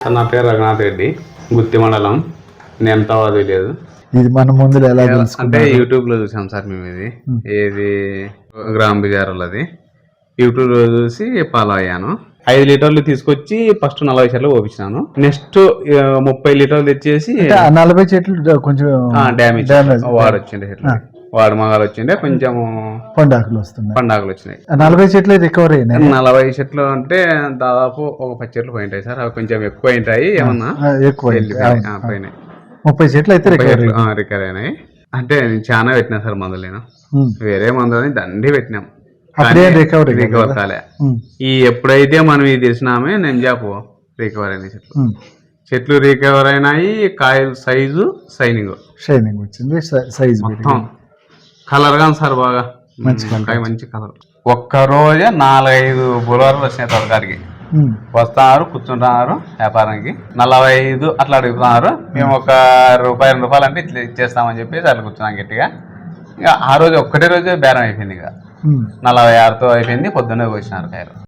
నా పేరు రఘునాథ్ రెడ్డి గుత్తి మండలం. నేమతాబాద్ విలేజ్ ఇది మన ముందు ఎలా అంటే యూట్యూబ్లో చూసాం సార్ మేము ఇది. ఏది? గ్రామ్ బిజారులది. యూట్యూబ్లో చూసి ఫాలో అయ్యాను ఐదు లీటర్లు తీసుకొచ్చి ఫస్ట్ నలభై చెట్లు పోపించినాను నెక్స్ట్ ముప్పై లీటర్లు తెచ్చేసి నలభై చెట్లు కొంచెం డ్యామేజ్ వాడు వచ్చిండే చెట్లు వాడు మగాలు వచ్చిండే కొంచెం పండాకులు వస్తున్నాయి. పండాకులు వచ్చినాయి. నలభై చెట్లు రికవర్ అయినాయి? నలభై చెట్లు అంటే దాదాపు ఒక పది చెట్లు పోయింటాయి సార్. అవి కొంచెం ఎక్కువ ఉంటాయి ఏమన్నా? ఎక్కువ పోయినాయి. ముప్పై చెట్లు అయితే రికవర్ రికవర్ అయినాయి. అంటే నేను చాలా పెట్టినా సార్ మందులు నేను. వేరే మందులని దండి పెట్టినాం. రికవరీ రికవర్ కాలే. ఈ ఎప్పుడైతే మనం ఇది తెచ్చినామే నెంజాపు రికవర్ అయినాయి చెట్లు. చెట్లు రికవర్ అయినాయి కాయలు సైజు సైనింగ్. షైనింగ్ వచ్చింది సైజ్ మొత్తం కలర్ కానీ సార్ బాగా. మంచి కాయ మంచి కలర్. ఒక్క రోజే నాలుగైదు బులవర్లు వచ్చినాయి తొలగారికి వస్తున్నారు కూర్చుంటున్నారు వ్యాపారానికి. నలభై ఐదు అట్లా అడుగుతున్నారు. మేము ఒక రూపాయి రెండు రూపాయలు అంటే ఇట్లా ఇచ్చేస్తామని చెప్పేసి అట్లా కూర్చున్నాం గట్టిగా. ఇక ఆ రోజు ఒక్కటే రోజే బేరం అయిపోయింది ఇక. నలభై ఆరుతో అయిపోయింది పొద్దున్నే వచ్చినారు కాయలు